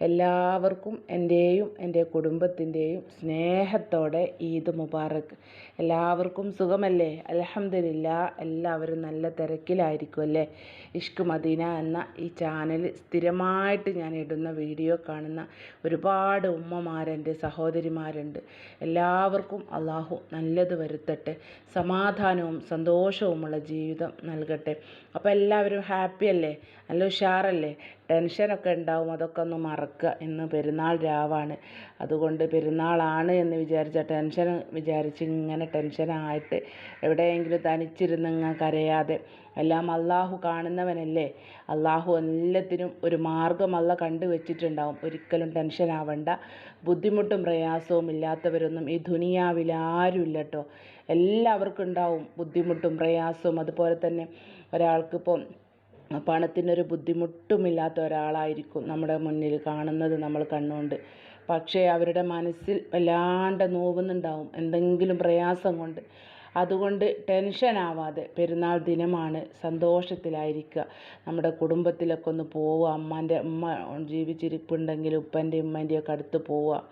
എല്ലാവർക്കും എന്റെയും എന്റെ കുടുംബത്തിന്റെയും സ്നേഹത്തോടെ ഈദ് മുബാറക്. എല്ലാവർക്കും സുഖമല്ലേ? അൽഹംദുലില്ലാ എല്ലാവരും നല്ല തിരക്കിലായിരിക്കും അല്ലേ? ഇഷ്ക് മദീന എന്ന ഈ ചാനൽ സ്ഥിരമായിട്ട് ഞാൻ ഇടുന്ന വീഡിയോ കാണുന്ന ഒരുപാട് ഉമ്മമാരെന്റെ സഹോദരിമാരുണ്ട്. എല്ലാവർക്കും അള്ളാഹു നല്ലത് വരുത്തട്ടെ. സമാധാനവും സന്തോഷവുമുള്ള ജീവിതം നൽകട്ടെ. അപ്പോൾ എല്ലാവരും ഹാപ്പി അല്ലേ? നല്ല ഉഷാറല്ലേ? ടെൻഷനൊക്കെ ഉണ്ടാവും. അതൊക്കെ ഒന്ന് മറക്കുക ഇന്ന് പെരുന്നാൾ രാവാണ്. അതുകൊണ്ട് പെരുന്നാളാണ് എന്ന് വിചാരിച്ച ടെൻഷൻ വിചാരിച്ച് ഇങ്ങനെ ടെൻഷനായിട്ട് എവിടെയെങ്കിലും തനിച്ചിരുന്ന് ഇങ്ങനെ കരയാതെ. എല്ലാം അള്ളാഹു കാണുന്നവനല്ലേ? അള്ളാഹു എല്ലാത്തിനും ഒരു മാർഗം അല്ല കണ്ടു വെച്ചിട്ടുണ്ടാവും. ഒരിക്കലും ടെൻഷൻ ആവണ്ട. ബുദ്ധിമുട്ടും പ്രയാസവും ഇല്ലാത്തവരൊന്നും ഈ ദുനിയാവിൽ ഇല്ല കേട്ടോ എല്ലാവർക്കും ഉണ്ടാവും ബുദ്ധിമുട്ടും പ്രയാസവും. അതുപോലെ തന്നെ ഒരാൾക്കിപ്പം പണത്തിനൊരു ബുദ്ധിമുട്ടുമില്ലാത്ത ഒരാളായിരിക്കും നമ്മുടെ മുന്നിൽ കാണുന്നത് നമ്മൾ കണ്ണുകൊണ്ട്. പക്ഷേ അവരുടെ മനസ്സിൽ വല്ലാണ്ട് നോവുന്നുണ്ടാവും എന്തെങ്കിലും പ്രയാസം കൊണ്ട്. അതുകൊണ്ട് ടെൻഷൻ ആവാതെ പെരുന്നാൾ ദിനമാണ് സന്തോഷത്തിലായിരിക്കുക. നമ്മുടെ കുടുംബത്തിലൊക്കെ ഒന്ന് പോവുക അമ്മാന്റെ ഉമ്മ ജീവിച്ചിരിപ്പുണ്ടെങ്കിൽ ഉപ്പന്റെ ഉമ്മന്റെയൊക്കെ അടുത്ത് പോവുക.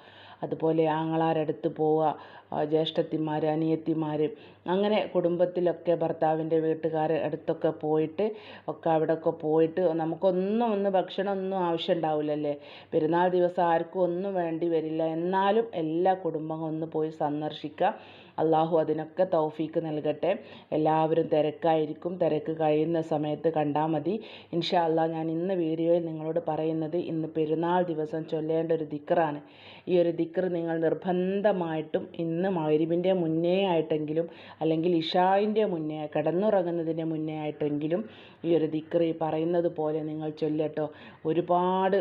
അതുപോലെ ആങ്ങളാരടുത്ത് പോവുക ജ്യേഷ്ഠത്തിമാർ അനിയത്തിമാർ അങ്ങനെ കുടുംബത്തിലൊക്കെ ഭർത്താവിന്റെ വീട്ടുകാർ അടുത്തൊക്കെ പോയിട്ട് ഒക്കെ അവിടെയൊക്കെ പോയിട്ട് നമുക്കൊന്നും ഒന്ന് ഭക്ഷണം ഒന്നും ആവശ്യം ഉണ്ടാവില്ലല്ലേ പെരുന്നാൾ ദിവസം ആർക്കും ഒന്നും വേണ്ടി വരില്ല. എന്നാലും എല്ലാ കുടുംബങ്ങളും ഒന്ന് പോയി സന്ദർശിക്കുക. അള്ളാഹു അതിനൊക്കെ തൗഫീക്ക് നൽകട്ടെ. എല്ലാവരും തിരക്കായിരിക്കും. തിരക്ക് കഴിയുന്ന സമയത്ത് കണ്ടാൽ മതി. ഇൻഷാ അല്ലാ ഞാൻ ഇന്ന് വീഡിയോയിൽ നിങ്ങളോട് പറയുന്നത് ഇന്ന് പെരുന്നാൾ ദിവസം ചൊല്ലേണ്ട ഒരു ദിക്റാണ്. ഈ ഒരു ദിക്ർ നിങ്ങൾ നിർബന്ധമായിട്ടും ഇന്ന് മഗ്രിബിന്റെ മുന്നേ ആയിട്ടെങ്കിലും അല്ലെങ്കിൽ ഇഷായിന്റെ മുന്നേ കിടന്നുറങ്ങുന്നതിന്റെ മുന്നേ ആയിട്ടെങ്കിലും ഈ ഒരു ദിക്ർ പറയുന്നത് പോലെ നിങ്ങൾ ചൊല്ലട്ടോ ഒരുപാട്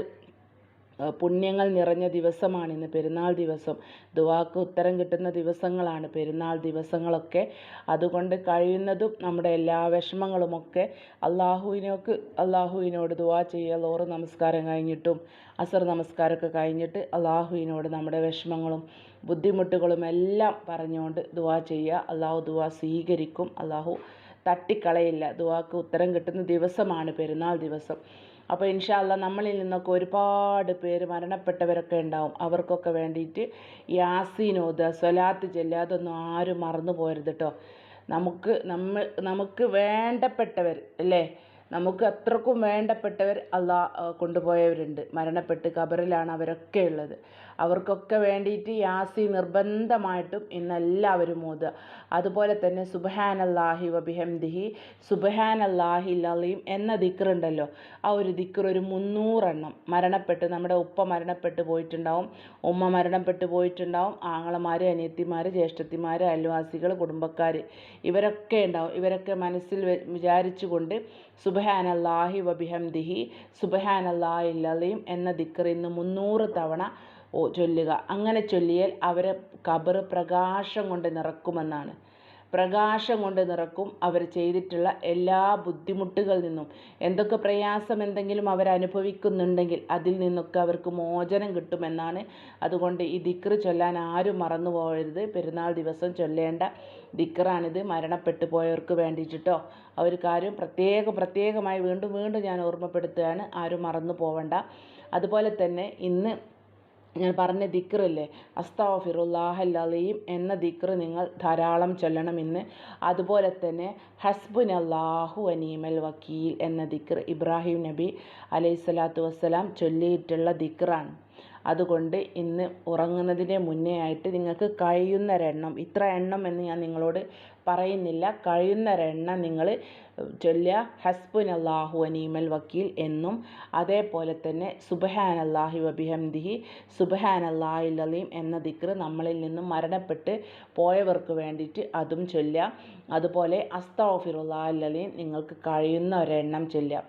പുണ്യങ്ങൾ നിറഞ്ഞ ദിവസമാണ് ഇന്ന് പെരുന്നാൾ ദിവസം. ദുവാക്ക് ഉത്തരം കിട്ടുന്ന ദിവസങ്ങളാണ് പെരുന്നാൾ ദിവസങ്ങളൊക്കെ. അതുകൊണ്ട് കഴിയുന്നതും നമ്മുടെ എല്ലാ വിഷമങ്ങളുമൊക്കെ അള്ളാഹുവിനോക്ക് അള്ളാഹുവിനോട് ദുവാ ചെയ്യുക. ലോറ് നമസ്കാരം കഴിഞ്ഞിട്ടും അസർ നമസ്കാരമൊക്കെ കഴിഞ്ഞിട്ട് അള്ളാഹുവിനോട് നമ്മുടെ വിഷമങ്ങളും ബുദ്ധിമുട്ടുകളും എല്ലാം പറഞ്ഞുകൊണ്ട് ദുവാ ചെയ്യുക. അള്ളാഹു ദുവാ സ്വീകരിക്കും. അള്ളാഹു തട്ടിക്കളയില്ല. ദുവാക്ക് ഉത്തരം കിട്ടുന്ന ദിവസമാണ് പെരുന്നാൾ ദിവസം. അപ്പോൾ ഇൻഷാല്ല നമ്മളിൽ നിന്നൊക്കെ ഒരുപാട് പേര് മരണപ്പെട്ടവരൊക്കെ ഉണ്ടാവും. അവർക്കൊക്കെ വേണ്ടിയിട്ട് ഓതുക സ്വലാത്ത് ചെല്ലുക അതൊന്നും ആരും മറന്നു പോരുത് കേട്ടോ നമുക്ക് നമ്മൾ നമുക്ക് വേണ്ടപ്പെട്ടവർ അല്ലേ? നമുക്ക് അത്രക്കും വേണ്ടപ്പെട്ടവർ അള്ളാ കൊണ്ടുപോയവരുണ്ട്. മരണപ്പെട്ട് ഖബറിലാണ് അവരൊക്കെ ഉള്ളത്. അവർക്കൊക്കെ വേണ്ടിയിട്ട് യാസി നിർബന്ധമായിട്ടും ഇന്നെല്ലാവരും ഓതുക. അതുപോലെ തന്നെ സുബഹാൻ അല്ലാഹി വബിഹംദിഹി സുബഹാൻ അല്ലാഹി ലലീം എന്ന ദിക്റുണ്ടല്ലോ. ആ ഒരു ദിക്ർ ഒരു മുന്നൂറെണ്ണം മരണപ്പെട്ട് നമ്മുടെ ഉപ്പ മരണപ്പെട്ട് പോയിട്ടുണ്ടാവും ഉമ്മ മരണപ്പെട്ട് പോയിട്ടുണ്ടാവും ആങ്ങളമാർ അനിയത്തിമാർ ജ്യേഷ്ഠത്തിമാർ അയൽവാസികൾ കുടുംബക്കാർ ഇവരൊക്കെ ഉണ്ടാവും. ഇവരൊക്കെ മനസ്സിൽ വിചാരിച്ചുകൊണ്ട് സുബഹാനല്ലാഹി വബിഹംദിഹി സുബഹാനല്ലാഹി ലലീം എന്ന ദിക്ർ ഇന്ന് മുന്നൂറ് തവണ ചൊല്ലുക. അങ്ങനെ ചൊല്ലിയാൽ അവരെ കബർ പ്രകാശം കൊണ്ട് നിറക്കുമെന്നാണ്. പ്രകാശം കൊണ്ട് നിറക്കും അവർ ചെയ്തിട്ടുള്ള എല്ലാ ബുദ്ധിമുട്ടുകളിൽ നിന്നും. എന്തൊക്കെ പ്രയാസം എന്തെങ്കിലും അവർ അനുഭവിക്കുന്നുണ്ടെങ്കിൽ അതിൽ നിന്നൊക്കെ അവർക്ക് മോചനം കിട്ടുമെന്നാണ്. അതുകൊണ്ട് ഈ ദിക്റ് ചൊല്ലാൻ ആരും മറന്നു പോകരുത്. പെരുന്നാൾ ദിവസം ചൊല്ലേണ്ട. ദിക്റാണിത്. മരണപ്പെട്ടു പോയവർക്ക് വേണ്ടിയിട്ടോ ആ കാര്യം പ്രത്യേകം പ്രത്യേകമായി വീണ്ടും വീണ്ടും ഞാൻ ഓർമ്മപ്പെടുത്തുകയാണ്. ആരും മറന്നു പോവണ്ട. അതുപോലെ തന്നെ ഇന്ന് ഞാൻ പറഞ്ഞ ദിക്റില്ലേ? അസ്താഫിറുല്ലാഹല്ലീം എന്ന ദിക്റ് നിങ്ങൾ ധാരാളം ചൊല്ലണം ഇന്ന് അതുപോലെ തന്നെ ഹസ്ബുൻ അള്ളാഹു അനീമൽ വക്കീൽ എന്ന ദിക്ർ ഇബ്രാഹിം നബി അലൈഹി സ്വലാത്തു വസ്സലാം ചൊല്ലിയിട്ടുള്ള ദിക്റാണ്. അതുകൊണ്ട് ഇന്ന് ഉറങ്ങുന്നതിന് മുന്നേ ആയിട്ട് നിങ്ങൾക്ക് കഴിയുന്നൊരെണ്ണം ഇത്ര എണ്ണം എന്ന് ഞാൻ നിങ്ങളോട് പറയുന്നില്ല. കഴിയുന്നൊരെണ്ണം നിങ്ങൾ ചൊല്ലുക ഹസ്ബുൻ അള്ളാഹു അനീമൽ വക്കീൽ എന്നും അതേപോലെ തന്നെ സുബഹാൻ അള്ളാഹി വബിഹംദിഹി സുബഹാൻ അള്ളാഹി അലീം എന്ന ദിക്ർ നമ്മളിൽ നിന്നും മരണപ്പെട്ട് പോയവർക്ക് വേണ്ടിയിട്ട് അതും ചൊല്ലുക. അതുപോലെ അസ്താഫിറുല്ലാ അലീം നിങ്ങൾക്ക് കഴിയുന്ന ഒരെണ്ണം ചൊല്ലുക.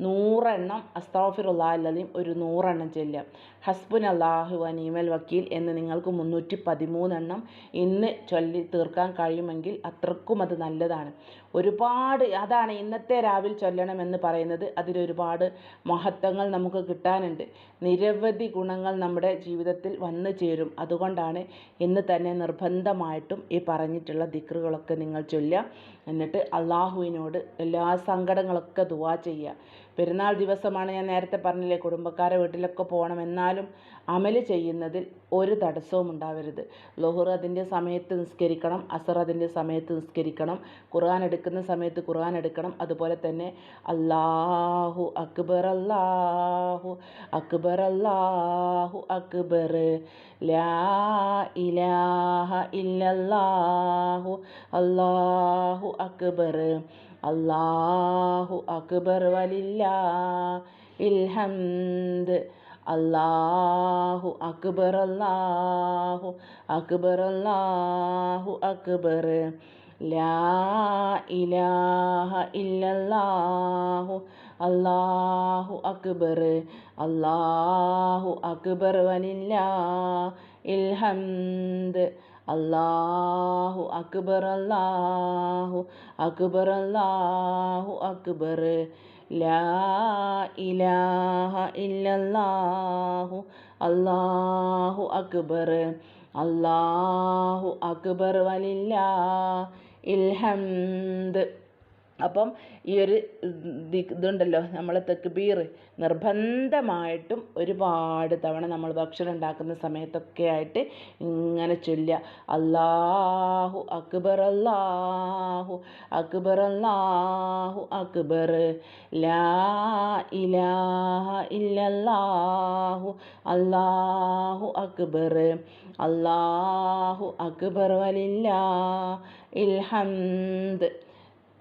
നൂറെണ്ണം അസ്താഫിറുല്ലാ ലലീം ഒരു നൂറെണ്ണം ചൊല്ലുക. ഹസ്ബുൻ അള്ളാഹു അനീമൽ വക്കീൽ എന്ന് നിങ്ങൾക്ക് മുന്നൂറ്റി പതിമൂന്നെണ്ണം ഇന്ന് ചൊല്ലി തീർക്കാൻ കഴിയുമെങ്കിൽ അത്രക്കും അത് നല്ലതാണ്. ഒരുപാട് അതാണ് ഇന്നത്തെ രാവിൽ ചൊല്ലണമെന്ന് പറയുന്നത്. അതിലൊരുപാട് മഹത്വങ്ങൾ നമുക്ക് കിട്ടാനുണ്ട്. നിരവധി ഗുണങ്ങൾ നമ്മുടെ ജീവിതത്തിൽ വന്നു ചേരും. അതുകൊണ്ടാണ് ഇന്ന് തന്നെ നിർബന്ധമായിട്ടും ഈ പറഞ്ഞിട്ടുള്ള ദിക്റുകളൊക്കെ നിങ്ങൾ ചൊല്ലുക. എന്നിട്ട് അള്ളാഹുവിനോട് എല്ലാ സങ്കടങ്ങളൊക്കെ ദുവാ ചെയ്യുക. പെരുന്നാൾ ദിവസമാണ് ഞാൻ നേരത്തെ പറഞ്ഞില്ലേ കുടുംബക്കാരെ വീട്ടിലൊക്കെ പോകണം എന്നാലും അമൽ ചെയ്യുന്നതിൽ ഒരു തടസ്സവും ഉണ്ടാവരുത്. ലൊഹുർ അതിന്റെ സമയത്ത് നിസ്കരിക്കണം അസർ അതിന്റെ സമയത്ത് നിസ്കരിക്കണം ഖുർആൻ എടുക്കുന്ന സമയത്ത് ഖുർആൻ എടുക്കണം. അതുപോലെ തന്നെ അല്ലാഹു അക്ബർ അല്ലാഹു അക്ബർ അല്ലാഹു അക്ബർ. ലാ ഇലാഹ ഇല്ലല്ലാഹു അല്ലാഹു അക്ബർ. അല്ലാഹു അക്ബർ വലില്ലാ ഇൽഹംദ് അല്ലാഹു അക്ബർ അല്ലാഹു അക്ബർ അല്ലാഹു അക്ബർ. ലാ ഇലാഹ ഇല്ലല്ലാഹു അല്ലാഹു അക്ബർ. അല്ലാഹു അക്ബർ വലില്ലാ ഇൽഹംദ് അല്ലാഹു അക്ബർ അല്ലാഹു അക്ബർ അല്ലാഹു അക്ബർ. ലാ ഇലാഹ ഇല്ലല്ലാഹു അല്ലാഹു അക്ബർ. അല്ലാഹു അക്ബർ വലില്ലാ ഇൽഹംദ്. അപ്പം ഈ ഒരു ഇതുണ്ടല്ലോ നമ്മൾ തെക്ക്ബീർ നിർബന്ധമായിട്ടും ഒരുപാട് തവണ നമ്മൾ ഭക്ഷണം ഉണ്ടാക്കുന്ന സമയത്തൊക്കെ ആയിട്ട് ഇങ്ങനെ ചൊല്ലുക. അല്ലാഹു അക്ബർ അല്ലാഹു അക്ബർ അല്ലാഹു അക്ബർ. ലാ ഇലാഹ ഇല്ലല്ലാഹു അല്ലാഹു അക്ബർ. അല്ലാഹു അക്ബർ വലില്ലാ ഇൽഹംദ്.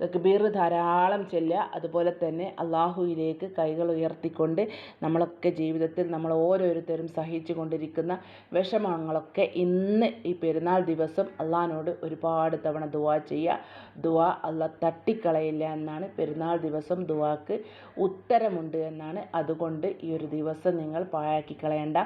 തക്ബീർ ധാരാളം ചെല്ലുക. അതുപോലെ തന്നെ അള്ളാഹുവിലേക്ക് കൈകൾ ഉയർത്തിക്കൊണ്ട് നമ്മളൊക്കെ ജീവിതത്തിൽ നമ്മൾ ഓരോരുത്തരും സഹിച്ചു കൊണ്ടിരിക്കുന്ന വിഷമങ്ങളൊക്കെ ഇന്ന് ഈ പെരുന്നാൾ ദിവസം അള്ളാഹിനോട് ഒരുപാട് തവണ ദുവാ ചെയ്യുക. ദുവാ അല്ല തട്ടിക്കളയില്ല എന്നാണ് പെരുന്നാൾ ദിവസം ദുവാക്ക് ഉത്തരമുണ്ട് എന്നാണ്. അതുകൊണ്ട് ഈ ഒരു ദിവസം നിങ്ങൾ പാഴാക്കി കളയണ്ട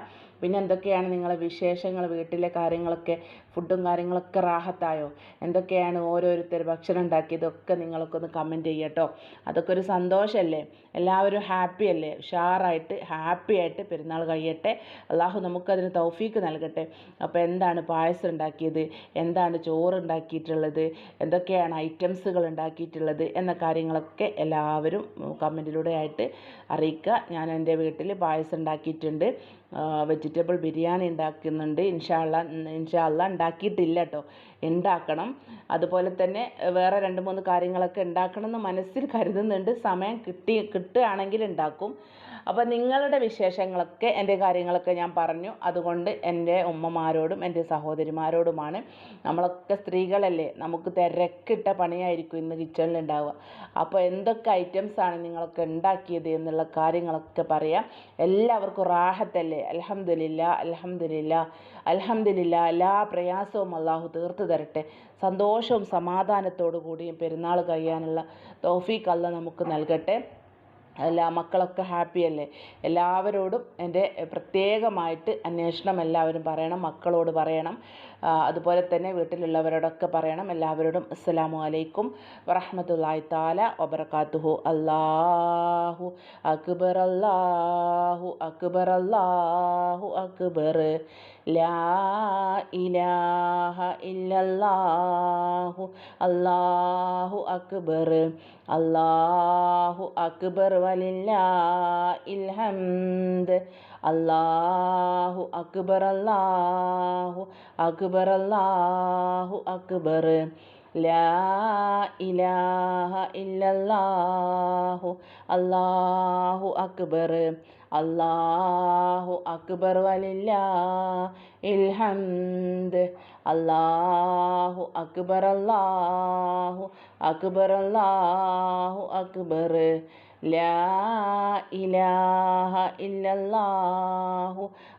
പിന്നെ എന്തൊക്കെയാണ് നിങ്ങളെ വിശേഷങ്ങൾ വീട്ടിലെ കാര്യങ്ങളൊക്കെ ഫുഡും കാര്യങ്ങളൊക്കെ റാഹത്തായോ? എന്തൊക്കെയാണ് ഓരോരുത്തർ ഭക്ഷണം ഉണ്ടാക്കിയതൊക്കെ നിങ്ങളൊക്കെ ഒന്ന് കമന്റ് ചെയ്യട്ടോ അതൊക്കെ ഒരു സന്തോഷമല്ലേ എല്ലാവരും ഹാപ്പി അല്ലേ? ഉഷാറായിട്ട് ഹാപ്പി ആയിട്ട് പെരുന്നാൾ കഴിയട്ടെ. അള്ളാഹു നമുക്കതിന് തൗഫീക്ക് നൽകട്ടെ. അപ്പോൾ എന്താണ് പായസം ഉണ്ടാക്കിയത്? എന്താണ് ചോറ് ഉണ്ടാക്കിയിട്ടുള്ളത്? എന്തൊക്കെയാണ് ഐറ്റംസുകൾ ഉണ്ടാക്കിയിട്ടുള്ളത്? എന്ന കാര്യങ്ങളൊക്കെ എല്ലാവരും കമന്റിലൂടെ ആയിട്ട് അറിയിക്കുക. ഞാൻ എന്റെ വീട്ടിൽ പായസം ഉണ്ടാക്കിയിട്ടുണ്ട്. വെജിറ്റബിൾ ബിരിയാണി ഉണ്ടാക്കുന്നുണ്ട്. ഇൻഷാല്ല ഇൻഷാല്ല ഉണ്ടാക്കിയിട്ടില്ല കേട്ടോ ഉണ്ടാക്കണം. അതുപോലെ തന്നെ വേറെ രണ്ട് മൂന്ന് കാര്യങ്ങളൊക്കെ ഉണ്ടാക്കണം എന്ന് മനസ്സിൽ കരുതുന്നുണ്ട്. സമയം കിട്ടി കിട്ടുകയാണെങ്കിൽ ഉണ്ടാക്കും. അപ്പോൾ നിങ്ങളുടെ വിശേഷങ്ങളൊക്കെ എന്റെ കാര്യങ്ങളൊക്കെ ഞാൻ പറഞ്ഞു. അതുകൊണ്ട് എന്റെ ഉമ്മമാരോടും എന്റെ സഹോദരിമാരോടുമാണ് നമ്മളൊക്കെ സ്ത്രീകളല്ലേ നമുക്ക് തിരക്കിട്ട പണിയായിരിക്കും ഇന്ന് കിച്ചണിൽ ഉണ്ടാവുക. അപ്പോൾ എന്തൊക്കെ ഐറ്റംസാണ് നിങ്ങളൊക്കെ ഉണ്ടാക്കിയത് എന്നുള്ള കാര്യങ്ങളൊക്കെ പറയാം. എല്ലാവർക്കും റാഹത്തല്ലേ? അലഹമില്ല അലഹമില്ല അലഹമില്ല എല്ലാ പ്രയാസവും അള്ളാഹു തീർത്തു തരട്ടെ. സന്തോഷവും സമാധാനത്തോടു കൂടിയും പെരുന്നാൾ കഴിയാനുള്ള തോഫീക്ക് അല്ല നമുക്ക് നൽകട്ടെ. എല്ലാ മക്കളൊക്കെ ഹാപ്പിയല്ലേ എല്ലാവരോടും എന്റെ പ്രത്യേകമായിട്ട് അന്വേഷണം എല്ലാവരും പറയണം മക്കളോട് പറയണം. അതുപോലെ തന്നെ വീട്ടിലുള്ളവരോടൊക്കെ പറയണം. എല്ലാവരോടും അസ്സലാമു അലൈക്കും വറഹമത്തല്ലാഹി താല വബർക്കാത്തുഹു അല്ലാഹു അക്ബർ അല്ലാഹു അക്ബർ അല്ലാഹു അക്ബർ. ലാ ഇലാഹ ഇല്ലല്ലാഹു അല്ലാഹു അക്ബർ. അല്ലാഹു അക്ബർ വലില്ലാ ഇൽഹംദ് അല്ലാഹു അക്ബർ അല്ലാഹു അക്ബർ അല്ലാഹു അക്ബർ. ലാ ഇലാഹ ഇല്ലല്ലാഹു അല്ലാഹു അക്ബർ. അല്ലാഹു അക്ബർ വലില്ലാ ഇൽഹംദ് അല്ലാഹു അക്ബർ അല്ലാഹു അക്ബർ അല്ലാഹു അക്ബർ. ലാ ഇലാഹ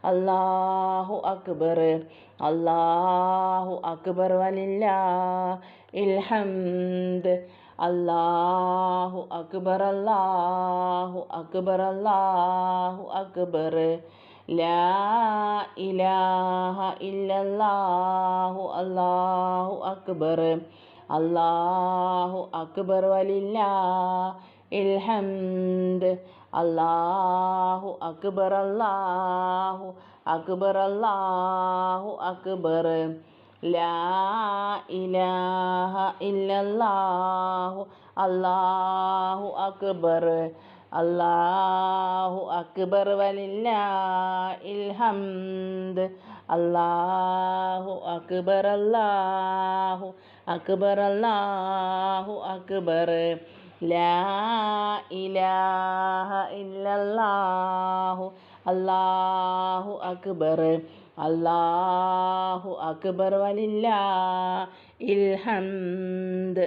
അല്ലാഹു അക്ബർ അല്ലാഹു അക്ബർ വലില്ലാ ഇൽഹംദ് അല്ലാഹു അക്ബർ അല്ലാഹു അക്ബർ അല്ലാഹു അക്ബർ. ലാ ഇലാഹ ഇല്ലല്ലാഹു അല്ലാഹു അക്ബർ അല്ലാഹു അക്ബർ വലില്ലാ ഇൽഹംദ്. അല്ലാഹു അക്ബർ അല്ലാഹു അക്ബർ അല്ലാഹു അക്ബർ. ഇലാഹ ഇല്ലല്ലാഹു അല്ലാഹു അക്ബർ. അല്ലാഹു അക്ബർ വലില്ല ഇൽഹംദ് അല്ലാഹു അക്ബർ അല്ലാഹു അക്ബർ അല്ലാഹു അക്ബർ. ലാ ഇലാഹ അല്ലാഹു അക്ബർ അല്ലാഹു അക്ബർ വലില്ലാ ഇൽഹംദ്.